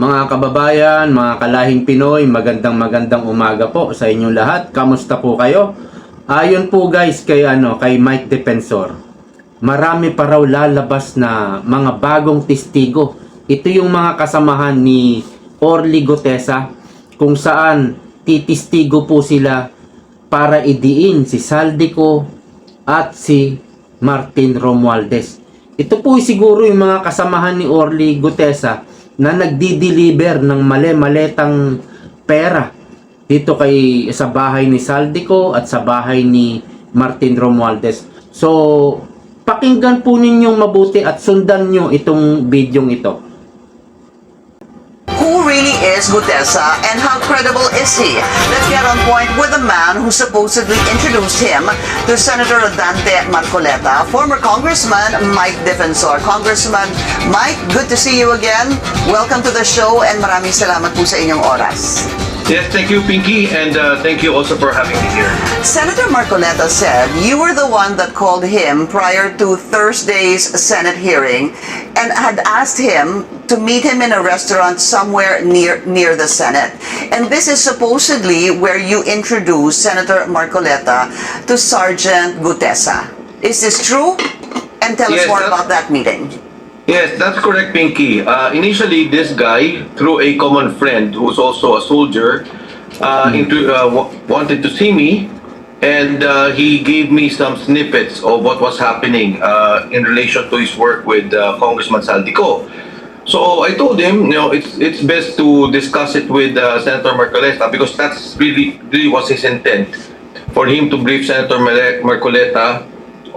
Mga kababayan, mga kalahing Pinoy, magandang magandang umaga po sa inyong lahat. Kamusta po kayo? Ayon po guys kay ano, kay Mike Defensor. Marami pa raw lalabas na mga bagong testigo. Ito yung mga kasamahan ni Orly Gotesa kung saan titistigo po sila para idiin si Saldico at si Martin Romualdez. Ito po siguro yung mga kasamahan ni Orly Gutesa na nagdi-deliver ng mali-maletang pera dito kay sa bahay ni Saldico at sa bahay ni Martin Romualdez. So, pakinggan po ninyong mabuti at sundan nyo itong bidyong ito. Is Gutesa and how credible is he? Let's get on point with the man who supposedly introduced him to Senator Dante Marcoleta, former Congressman Mike Defensor. Congressman Mike, good to see you again. Welcome to the show and maraming salamat po sa inyong oras. Yes, thank you, Pinky, and uh, thank you also for having me here. Senator Marcoleta said you were the one that called him prior to Thursday's Senate hearing and had asked him to meet him in a restaurant somewhere near near the Senate. And this is supposedly where you introduced Senator Marcoleta to Sergeant Gutesa. Is this true? And tell us more about that meeting. Yes, that's correct, Pinky. Uh, initially, this guy, through a common friend who's also a soldier, uh, into, uh, w- wanted to see me, and uh, he gave me some snippets of what was happening uh, in relation to his work with uh, Congressman Saldico. So I told him, you know, it's it's best to discuss it with uh, Senator Marcoleta because that's really really was his intent for him to brief Senator Marcoleta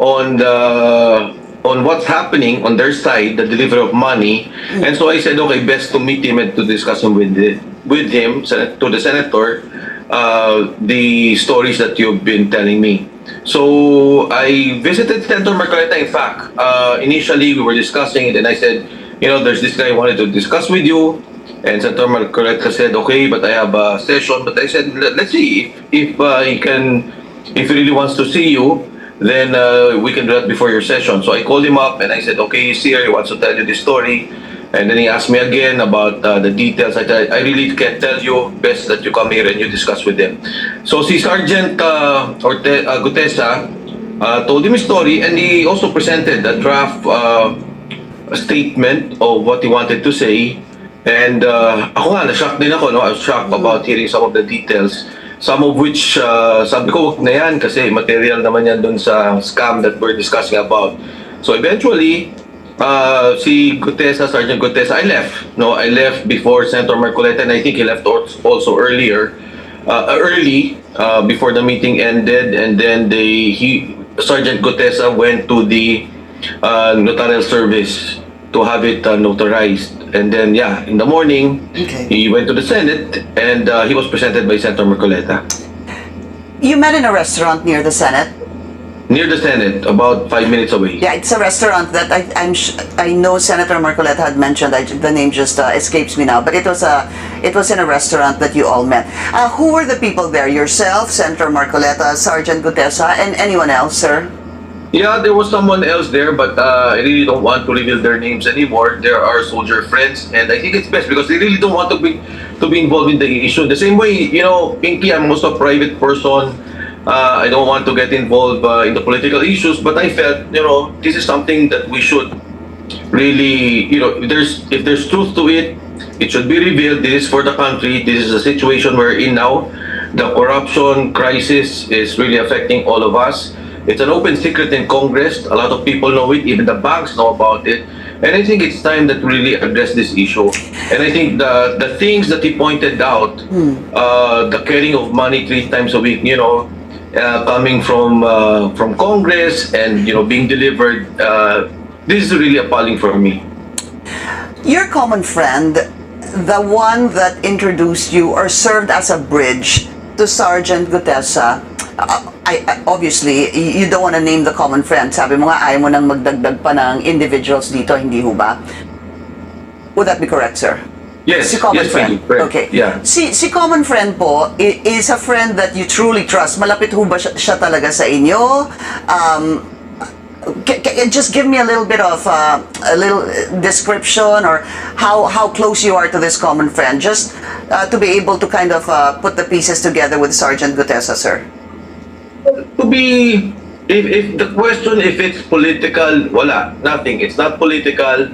on the on what's happening on their side, the delivery of money. And so I said, okay, best to meet him and to discuss him with the, with him to the senator uh, the stories that you've been telling me. So I visited Senator Marcoleta. In fact, uh, initially we were discussing it, and I said, you know, there's this guy I wanted to discuss with you. And Senator Marcoleta said, okay, but I have a session. But I said, "Let- let's see if, if uh, he can, if he really wants to see you, then uh, we can do that before your session. So I called him up and I said, okay, he's here. He wants to tell you this story. And then he asked me again about uh, the details. I, I really can't tell you. Best that you come here and you discuss with them. So si Sergeant uh, Orte, uh, Gutesa uh, told him his story and he also presented a draft uh, statement of what he wanted to say. And uh, ako nga, na-shock din ako. No? I was shocked about hearing some of the details. Some of which, uh, sabi ko, wag na yan kasi material naman yan dun sa scam that we're discussing about. So eventually, uh, si Gutesa, Sergeant Gutesa, I left. No, I left before Senator Marcoleta and I think he left al- also earlier, uh, early uh, before the meeting ended. And then they, he, Sergeant Gutesa went to the uh, notarial service to have it uh, notarized. And then, yeah, in the morning, Okay. he went to the Senate and uh, he was presented by Senator Mercoleta. You met in a restaurant near the Senate. Near the Senate, about five minutes away. Yeah, it's a restaurant that I, I'm sh- I know Senator Marcoleta had mentioned. I, the name just uh, escapes me now, but it was a it was in a restaurant that you all met. Uh, who were the people there? Yourself, Senator Marcoleta, Sergeant Gutesa, and anyone else, sir? Yeah, there was someone else there, but uh, I really don't want to reveal their names anymore. There are soldier friends, and I think it's best because they really don't want to be to be involved in the issue. The same way, you know, Pinky, I'm also a private person. Uh, I don't want to get involved uh, in the political issues, but I felt, you know, this is something that we should really, you know, if there's if there's truth to it, it should be revealed. This is for the country. This is a situation we're in now. The corruption crisis is really affecting all of us. It's an open secret in Congress. A lot of people know it. Even the banks know about it. And I think it's time that we really address this issue. And I think the the things that he pointed out, uh, the carrying of money three times a week, you know, uh, coming from uh, from Congress and you know being delivered. Uh, this is really appalling for me. Your common friend, the one that introduced you or served as a bridge to Sergeant Gutesa. Uh, I, I- obviously, you don't want to name the common friend. Sabi mo nga, ayaw mo nang magdagdag pa ng individuals dito, hindi ho ba? Would that be correct, sir? Yes, Si common yes, friend. Correct. Okay. Yeah. Si si common friend po is a friend that you truly trust. Malapit ho ba siya, siya talaga sa inyo? Um, just give me a little bit of uh, a little description or how how close you are to this common friend, just uh, to be able to kind of uh, put the pieces together with Sergeant Gutesa, sir. To be, if, if the question, if it's political, wala, nothing. It's not political.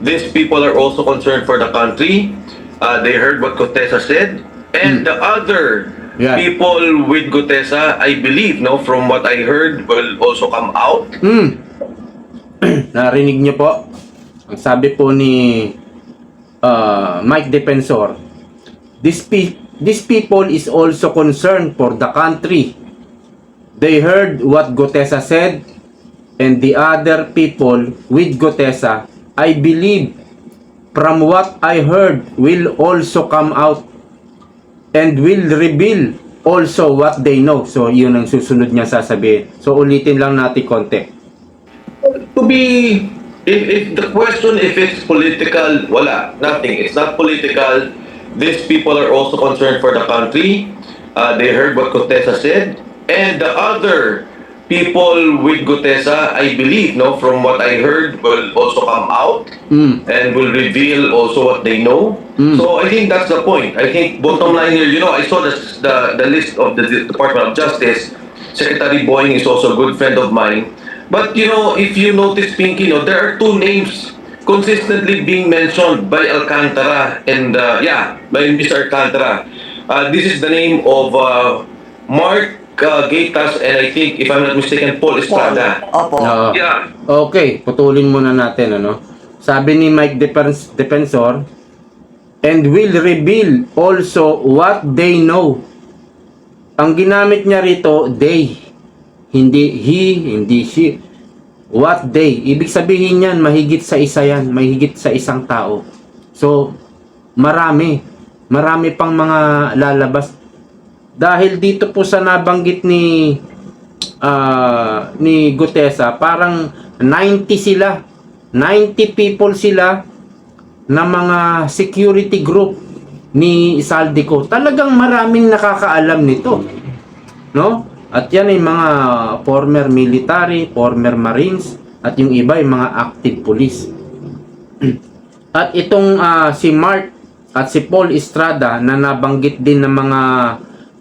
These people are also concerned for the country. Uh, they heard what Gutesa said. And the other Yeah. people with Gutesa, I believe, no, from what I heard, will also come out. Hmm. Narinig niyo po? Ang sabi po ni uh, Mike Defensor, this, pe- these people is also concerned for the country. They heard what Gotesa said and the other people with Gotesa, I believe from what I heard will also come out and will reveal also what they know. So, yun ang susunod niya sasabihin. So, ulitin lang natin konti. To be, if, if the question, if it's political, wala, nothing. It's not political. These people are also concerned for the country. Uh, they heard what Gutesa said. And the other people with Gutesa, I believe, no, from what I heard, will also come out Mm. and will reveal also what they know. Mm. So I think that's the point. I think bottom line here, you know, I saw this, the the list of the Department of Justice. Secretary Boying is also a good friend of mine. But you know, if you notice, Pinky, you know, there are two names consistently being mentioned by Alcantara and uh, yeah, by Mr. Alcantara. Uh, this is the name of uh, Mark Gaitas and I think, if I'm not mistaken, Paul Estrada. Opo. Oo. Yeah. Okay, putulin muna natin ano. Sabi ni Mike Defens- Defensor, and will reveal also what they know. Ang ginamit niya rito, they. Hindi he, hindi she. What they. Ibig sabihin yan, mahigit sa isa yan. Mahigit sa isang tao. So, marami. Marami pang mga lalabas. Dahil dito po sa nabanggit ni ah, ni Gutesa, parang 90 sila. 90 people sila na mga security group ni Saldico. Talagang maraming nakakaalam nito. No? At yan ay mga former military, former marines, at yung iba ay mga active police. At itong ah, si Mark at si Paul Estrada na nabanggit din ng mga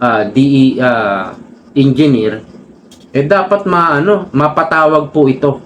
ah, DE ah, engineer, eh dapat maano, mapatawag po ito.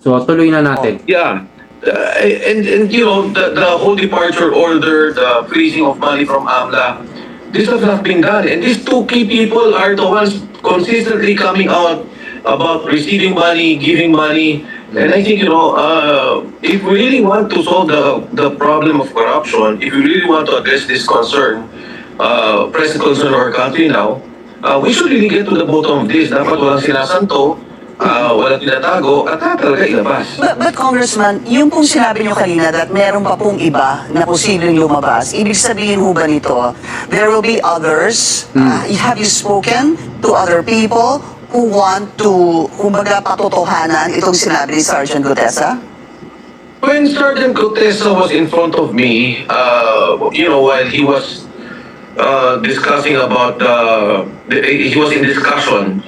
So tuloy na natin. Yeah. Uh, and, and you know, the, the whole departure order, the freezing of money from AMLA, this has not been done. And these two key people are the ones consistently coming out about receiving money, giving money. And I think, you know, uh, if we really want to solve the, the problem of corruption, if we really want to address this concern, uh, present concern of our country now, uh, we should really get to the bottom of this. Dapat walang sinasanto, uh, walang tinatago, at talaga ilabas. But, but Congressman, yung pong sinabi nyo kanina that meron pa pong iba na posibleng lumabas, ibig sabihin ho ba nito, there will be others, uh, have you spoken to other people who want to, kumbaga, patotohanan itong sinabi ni Sergeant Gutesa? When Sergeant Gutesa was in front of me, uh, you know, while he was uh, discussing about, uh, he was in discussion,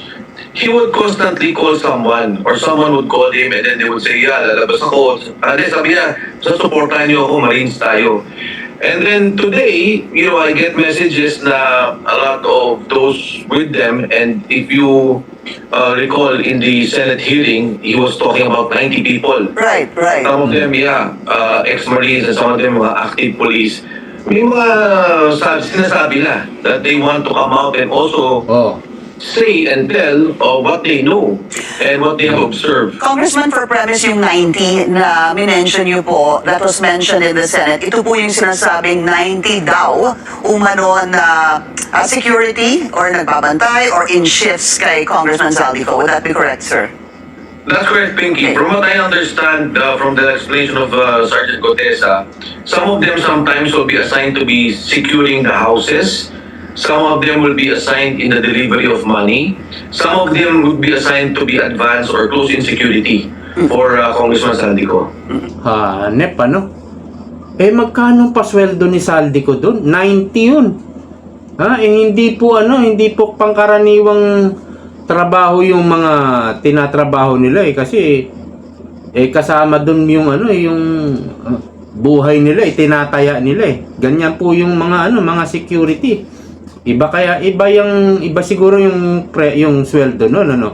he would constantly call someone or someone would call him and then they would say, yeah, lalabas ako. Ah, di, sabi niya, sasuportahan niyo ako, Marines tayo. And then today, you know, I get messages na a lot of those with them and if you uh, recall in the Senate hearing, he was talking about 90 people. Right, right. Some of them, yeah, uh, ex-Marines and some of them mga active police. May mga sabi, sinasabi na that they want to come out and also Oh. say and tell of what they know and what they have observed. Congressman, for premise yung 90 na minention niyo po, that was mentioned in the Senate, ito po yung sinasabing 90 daw umano na uh, security or nagbabantay or in shifts kay Congressman Zaldico. Would that be correct, sir? That's correct, Pinky. From what I understand uh, from the explanation of uh, Sergeant Gotesa, some of them sometimes will be assigned to be securing the houses. Some of them will be assigned in the delivery of money. Some of them would be assigned to be advanced or close in security for uh, Congressman Saldico. Hanep, ano? Eh, magkano pa sweldo ni Saldi ko doon? 90 yun. Ha? Eh, hindi po ano, hindi po pangkaraniwang trabaho yung mga tinatrabaho nila eh kasi eh kasama dun yung ano eh, yung uh, buhay nila eh tinataya nila eh. Ganyan po yung mga ano mga security. Iba kaya iba yung iba siguro yung pre, yung sweldo no ano.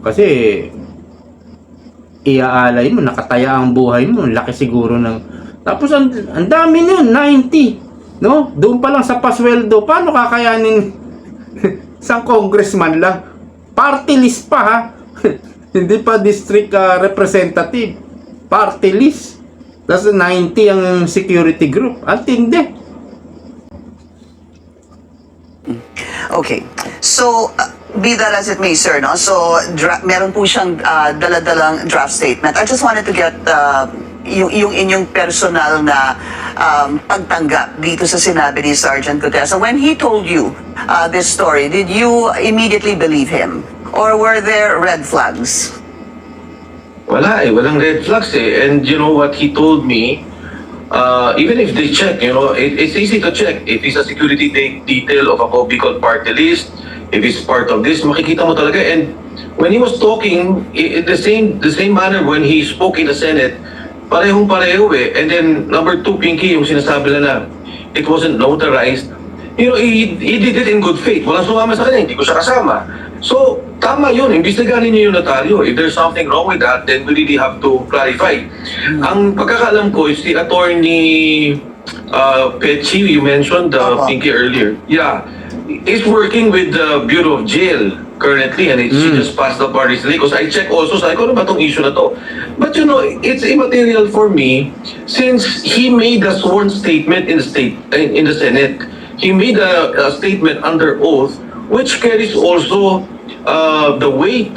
Kasi iaalay mo, nakataya ang buhay mo, laki siguro ng... Tapos ang, ang dami nun, 90. No? Doon pa lang sa pasweldo, paano kakayanin isang congressman lang? Party list pa ha? Hindi pa district ah, representative. Party list. Tapos 90 ang security group. Ang tindi. Okay. So, uh, be that as it may, sir, no? So, dra- meron po siyang uh, daladalang draft statement. I just wanted to get uh, yung, yung inyong personal na um, pagtanggap dito sa sinabi ni Sergeant Gutesa. When he told you uh, this story, did you immediately believe him? Or were there red flags? Wala eh, walang red flags eh. And you know what he told me, uh, even if they check, you know, it, it's easy to check. If it's a security de- detail of a Cobicon party list, if it's part of this, makikita mo talaga. And when he was talking, i- i- the same the same manner when he spoke in the Senate, parehong pareho eh. And then number two, Pinky, yung sinasabi na na, it wasn't notarized. You know, he, he did it in good faith. Walang sumama sa kanya, hindi ko siya kasama. So, tama yun. Imbestigahan niyo yung notaryo. If there's something wrong with that, then we really have to clarify. Ang pagkakalam ko is the attorney uh, Pechi, you mentioned uh. Pinky earlier. Yeah, is working with the Bureau of Jail currently and it, she just passed the parties today because I check also sa ko ano ba tong issue na to. But you know, it's immaterial for me since he made a sworn statement in the state in, in the Senate. He made a, a statement under oath which carries also uh, the weight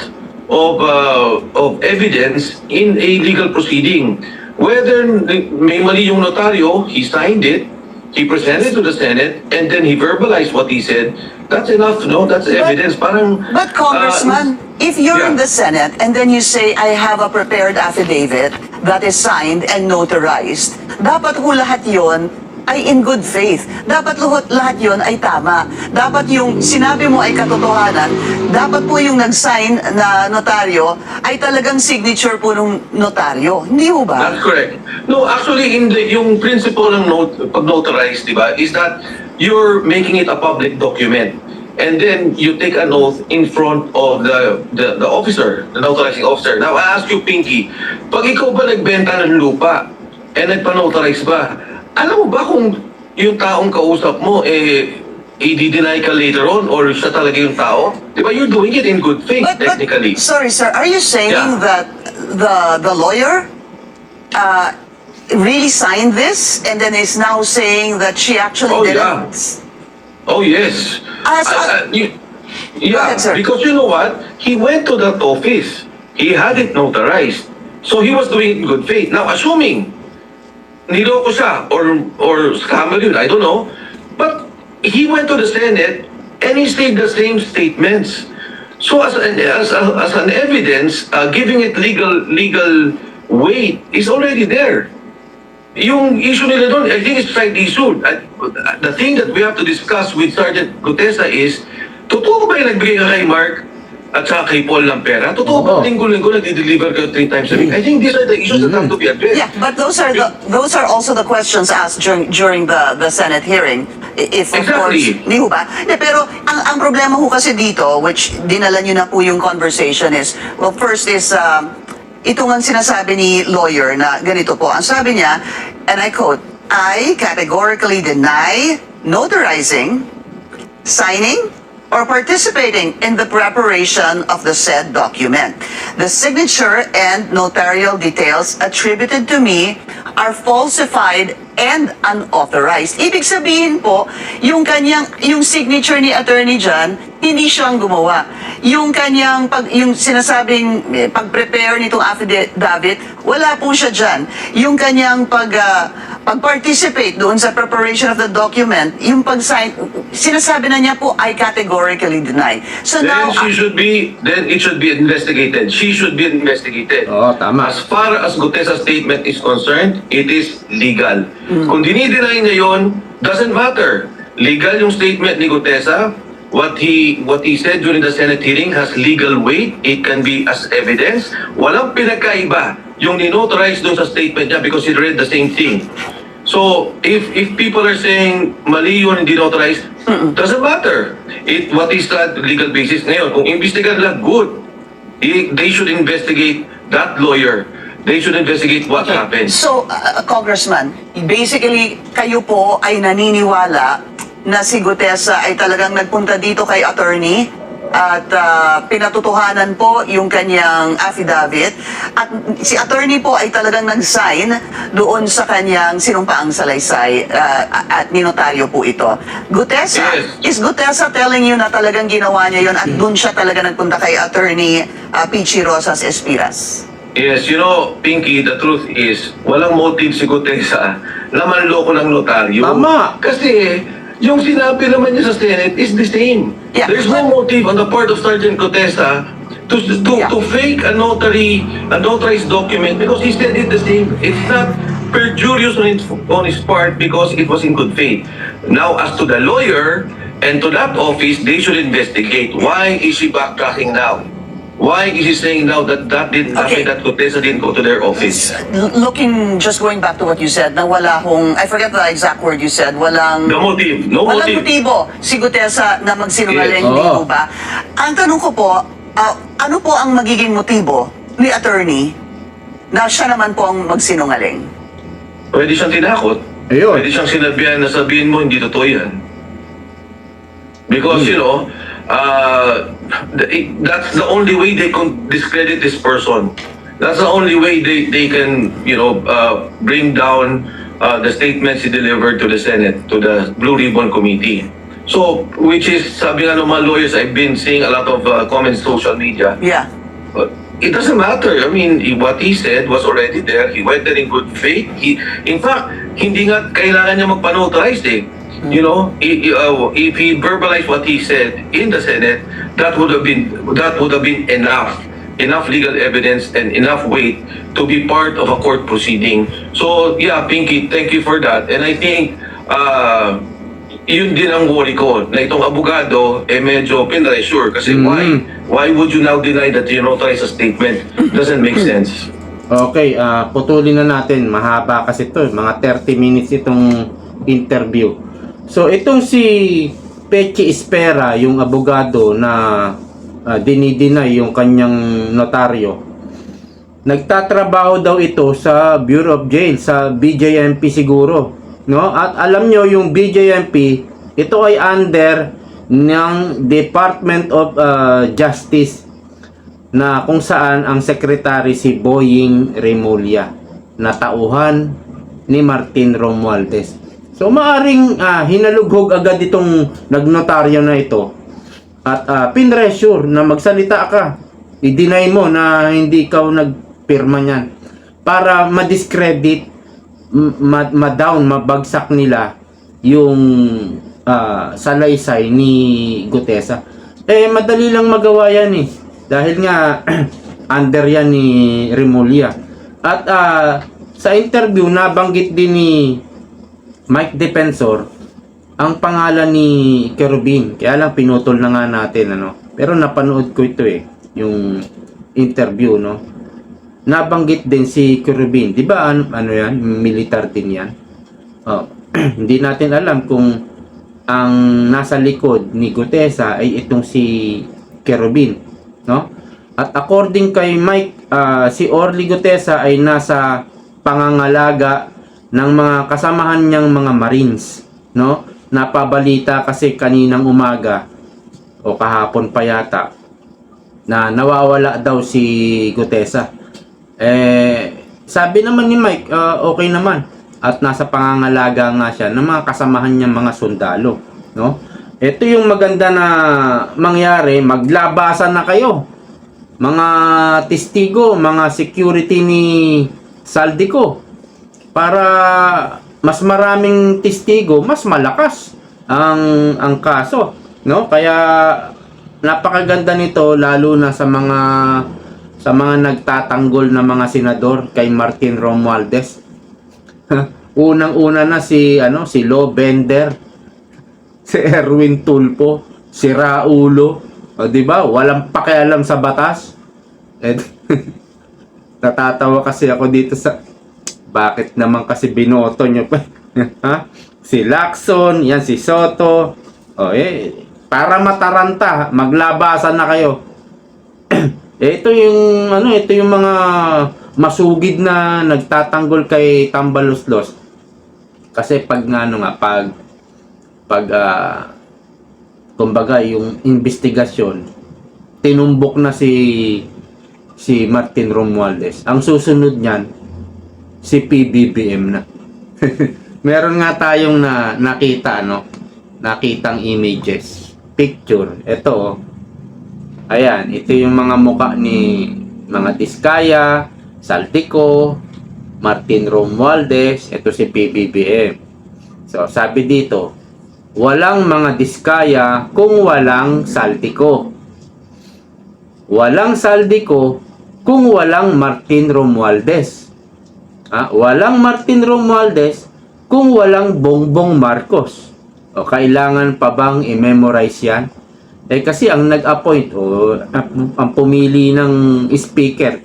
of uh, of evidence in a legal proceeding. Whether may mali yung notaryo, he signed it, he presented to the Senate, and then he verbalized what he said. That's enough, no? That's evidence. Parang But Congressman, uh, if you're in yeah. the Senate and then you say, I have a prepared affidavit that is signed and notarized, dapat ho lahat yon ay in good faith. Dapat lahat, lahat yon ay tama. Dapat yung sinabi mo ay katotohanan. Dapat po yung nag-sign na notaryo ay talagang signature po ng notaryo. Hindi ho ba? That's correct. No, actually, in the, yung principle ng note, pag notarized, di ba, is that you're making it a public document. And then you take an oath in front of the, the, the officer, the notarizing officer. Now, I ask you, Pinky, pag ikaw ba nagbenta ng lupa and nagpa-notarize ba, alam mo ba kung yung taong kausap mo, eh, i-deny ka later on or siya talaga yung tao? Di ba, you're doing it in good faith, But, but, technically. sorry, sir. Are you saying Yeah. that the the lawyer uh, really signed this and then is now saying that she actually Oh, yeah. didn't? Oh yes. Ah, so- Uh, uh, you- yeah, ahead, sir. because you know what? He went to that office. He had it notarized. So he was doing it in good faith. Now, assuming niloko siya or or scammer yun, I don't know. But he went to the Senate and he said the same statements. So as an, as, a- as an evidence, uh, giving it legal legal weight is already there. Yung issue nila doon, I think it's right issue. The thing that we have to discuss with Sergeant Gutesa is, totoo ba yung nagbigay ka kay Mark at saka kay Paul ng pera? Totoo ba linggo-linggo nagdi-deliver ka three times a week? I think these are the issues that have to be addressed. Yeah, but those are the those are also the questions asked during during the the Senate hearing. If of Exactly. course, di ho ba? Yeah, pero ang ang problema ho kasi dito, which dinala niyo na po yung conversation is, well, first is um, ito nga sinasabi ni lawyer na ganito po. Ang sabi niya, and I quote, I categorically deny notarizing signing or participating in the preparation of the said document. The signature and notarial details attributed to me are falsified and unauthorized. Ibig sabihin po, yung kanyang yung signature ni attorney John, hindi siyang gumawa. Yung kanyang pag yung sinasabing eh, pag-prepare nitong affidavit, wala po siya diyan. Yung kanyang pag ah, pag-participate doon sa preparation of the document, yung pag-sign, sinasabi na niya po, I categorically deny. So now, Then she should be, then it should be investigated. She should be investigated. Oo, tama. As far as Gutesa's statement is concerned, it is legal. Kung dinideny niya yun, doesn't matter. Legal yung statement ni Gutesa, what he what he said during the Senate hearing has legal weight. It can be as evidence. Walang pinagkaiba yung ninotarize doon sa statement niya because he read the same thing. So, if if people are saying mali yun, hindi notarized, doesn't matter. It, what is that legal basis ngayon? Kung imbestigan nila, good. I- They should investigate that lawyer. They should investigate what happened. So, uh, Congressman, basically, kayo po ay naniniwala na si Gutesa ay talagang nagpunta dito kay attorney at uh, pinatutuhanan po yung kanyang affidavit at si attorney po ay talagang nag-sign doon sa kanyang sinumpaang salaysay uh, at ninotaryo po ito. Gutesa, is Yes. Gutesa telling you na talagang ginawa niya yon at doon siya talaga nagpunta kay attorney uh, Pichi Rosas Espiras? Yes, you know, Pinky, the truth is, walang motive si Gutesa na manloko ng notaryo. Tama. Kasi, yung sinabi naman niya sa Senate is the same. Yeah. There's no motive on the part of Sergeant Gutesa to, to, Yeah. to fake a notary, a notarized document because he said it the same. It's not perjurious on his, on his part because it was in good faith. Now, as to the lawyer and to that office, they should investigate. Why is she backtracking now? Why is he saying now that that didn't Okay. happen, that Gutesa didn't go to their office? L- looking, just going back to what you said, na wala hong, I forget the exact word you said, walang... No motive. No Walang motive. motibo si Gutesa na magsinungaling, Yes. di Oo. po ba? Ang tanong ko po, ah, ano po ang magiging motibo ni attorney na siya naman po ang magsinungaling? Pwede siyang tinakot. Ayun. Pwede siyang sinabihan na sabihin mo, hindi totoo yan. Because, you know, uh, the- that's the only way they can discredit this person. That's the only way they, they can, you know, uh, bring down uh, the statements he delivered to the Senate, to the Blue Ribbon Committee. So, which is, sabi nga ng mga lawyers, I've been seeing a lot of uh, comments social media. Yeah. But it doesn't matter. I mean, what he said was already there. He went there in good faith. He, in fact, hindi nga kailangan niya magpanotarize eh. You know, uh, if he verbalized what he said in the Senate, that would have been that would have been enough, enough legal evidence and enough weight to be part of a court proceeding. So yeah, Pinky, thank you for that. And I think uh, yun din ang worry ko na itong abogado eh medyo pinressure kasi Mm. why why would you now deny that you notarize a statement doesn't make sense Okay, ah, putulin na natin. Mahaba kasi to, mga 30 minutes itong interview. So, itong si Pechi Espera, yung abogado na ah, dinidinay yung kanyang notaryo. Nagtatrabaho daw ito sa Bureau of Jail, sa BJMP siguro. No? At alam nyo, yung BJMP, ito ay under ng Department of ah, Justice na kung saan ang secretary si Boying Remulla na tauhan ni Martin Romualdez. So maaring ah, hinalughog agad itong nagnotaryo na ito at uh, pinressure na magsalita ka. I-deny mo na hindi ikaw nagpirma niyan para ma-discredit, ma-down, mabagsak nila yung ah, salaysay ni Gutesa. Eh, madali lang magawa yan eh. Dahil nga, under yan ni Remulla. At ah, sa interview, nabanggit din ni Mike Defensor ang pangalan ni Kerubin. Kaya lang pinutol na nga natin ano. Pero napanood ko ito eh, yung interview no. Nabanggit din si Kerubin. 'Di ba ano, ano 'yan? Militar din 'yan. Oh, hindi natin alam kung ang nasa likod ni Gutesa ay itong si Kerubin, no? At according kay Mike, ah, si Orly Gutesa ay nasa pangangalaga ng mga kasamahan niyang mga Marines, no? Napabalita kasi kaninang umaga o kahapon pa yata na nawawala daw si Gutesa. Eh, sabi naman ni Mike, ah, okay naman. At nasa pangangalaga nga siya ng mga kasamahan niyang mga sundalo. No? Ito yung maganda na mangyari, maglabasan na kayo. Mga testigo, mga security ni Saldico. Para mas maraming testigo, mas malakas ang ang kaso, no? Kaya napakaganda nito lalo na sa mga sa mga nagtatanggol na mga senador kay Martin Romualdez. Unang-una na si ano si Lo Bender, si Erwin Tulpo, sira ulo. O, di ba? Walang pakialam sa batas. Eh, natatawa kasi ako dito sa bakit naman kasi binoto nyo pa? ha? Si Lacson, yan si Soto. O eh, para mataranta, maglabasan na kayo. eh, ito yung ano, ito yung mga masugid na nagtatanggol kay Tambaluslos. Kasi pag ano nga, pag pag ah, kumbaga yung investigasyon tinumbok na si si Martin Romualdez. Ang susunod niyan si PBBM na. Meron nga tayong na nakita no, nakitang images, picture. Ito oh. Ayan, ito yung mga muka ni mga Diskaya, Saltico, Martin Romualdez, ito si PBBM. So, sabi dito, walang mga Diskaya kung walang Saltico. Walang Saldico kung walang Martin Romualdez. Ah, walang Martin Romualdez kung walang Bongbong Marcos. O kailangan pa bang i-memorize yan? Eh kasi ang nag-appoint o ang pumili ng speaker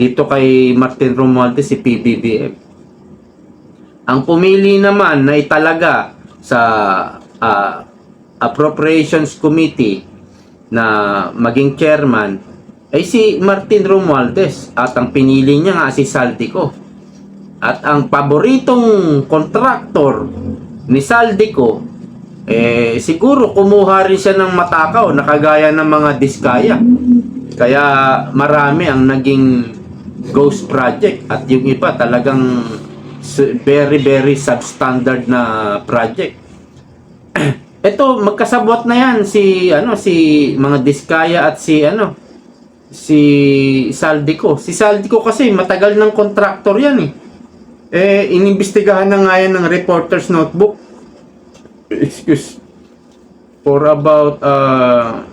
dito kay Martin Romualdez si PBBM. Ang pumili naman na italaga sa ah, Appropriations Committee na maging chairman ay si Martin Romualdez at ang pinili niya nga si Saldico. At ang paboritong kontraktor ni Saldico eh siguro kumuha rin siya ng matakaw na kagaya ng mga diskaya. Kaya marami ang naging ghost project at yung iba talagang very very substandard na project. Ito magkasabot na yan si ano si mga Diskaya at si ano si Saldico. Si Saldico kasi matagal ng contractor yan eh. Eh inimbestigahan na nga yan ng reporter's notebook. Excuse. For about uh,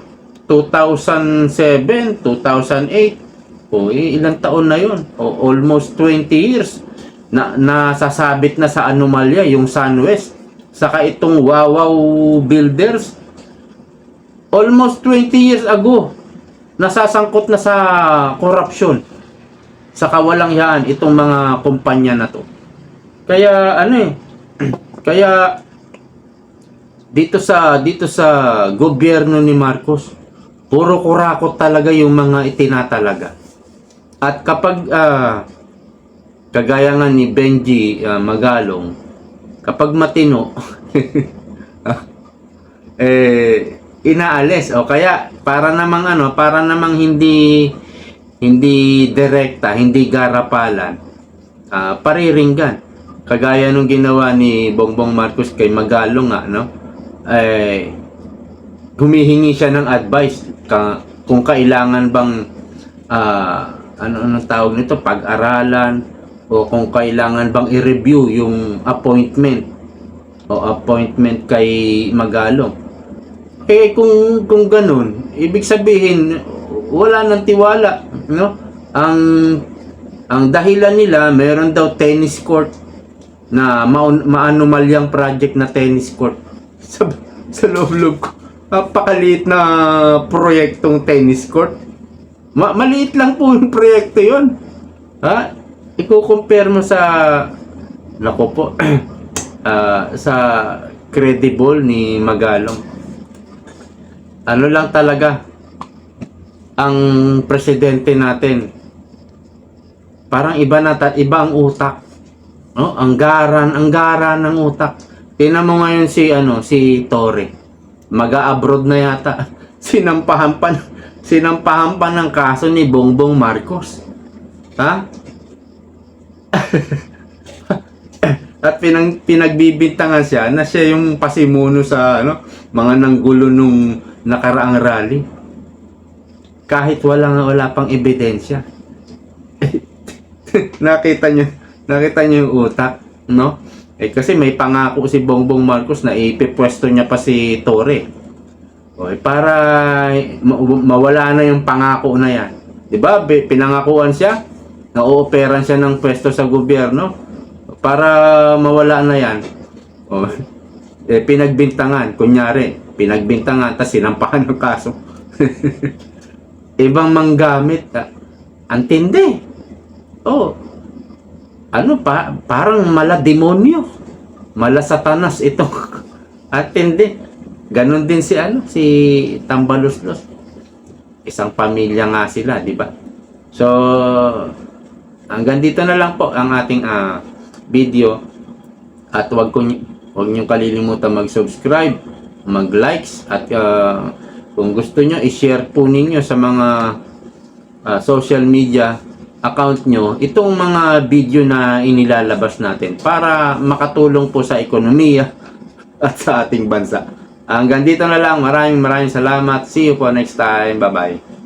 2007, 2008. O eh, ilang taon na yun? O, almost 20 years na nasasabit na sa anomalya yung SunWest. Saka itong Wawaw Builders almost 20 years ago nasasangkot na sa corruption sa kawalang yaan itong mga kumpanya na to. Kaya ano eh kaya dito sa dito sa gobyerno ni Marcos puro kurakot talaga yung mga itinatalaga. At kapag ah, kagaya nga ni Benji ah, Magalong kapag matino eh inaalis o kaya para namang ano para namang hindi hindi direkta hindi garapalan ah, pariringgan. Kagaya nung ginawa ni Bongbong Marcos kay Magalong nga no? Eh humihingi siya ng advice ka, kung kailangan bang ah, ano anong tawag nito? Pag-aralan o kung kailangan bang i-review yung appointment o appointment kay Magalong. Eh kung kung ganun, ibig sabihin wala nang tiwala, no? Ang ang dahilan nila, meron daw tennis court na maun, maanumalyang project na tennis court sa sa ko. Napakaliit na proyektong tennis court. Ma maliit lang po yung proyekto yon. Ha? Iko-compare mo sa nako po ah, sa credible ni Magalong. Ano lang talaga ang presidente natin. Parang iba na iba ang utak. No? Ang garan, ang garan ng utak. Tingnan mo ngayon si ano, si Torre. Mag-abroad na yata. Sinampahan pa sinampahan pa ng kaso ni Bongbong Marcos. Ha? At pinang, pinagbibintangan siya na siya yung pasimuno sa ano, mga nanggulo nung nakaraang rally. Kahit wala wala pang ebidensya. nakita niyo, nakita niyo yung utak, no? Eh kasi may pangako si Bongbong Marcos na ipipwesto niya pa si Torre. O, eh, para ma- mawala na yung pangako na yan. 'Di ba? Pinangakuan siya na ooperan siya ng pwesto sa gobyerno para mawala na yan. O, eh, pinagbintangan, kunyari, pinagbintangan, tapos sinampahan ng kaso. Ibang manggamit. ah. Antindi. Oh. Ano pa? Parang mala demonyo. Mala satanas ito. Antindi. Ganon din si ano, si Tambaluslos. Isang pamilya nga sila, di ba? So, hanggang dito na lang po ang ating ah, video. At wag ko wag niyo kalilimutan mag-subscribe, mag-likes at ah, kung gusto niyo i-share po ninyo sa mga ah, social media account nyo itong mga video na inilalabas natin para makatulong po sa ekonomiya at sa ating bansa. Hanggang dito na lang. Maraming maraming salamat. See you po next time. Bye-bye.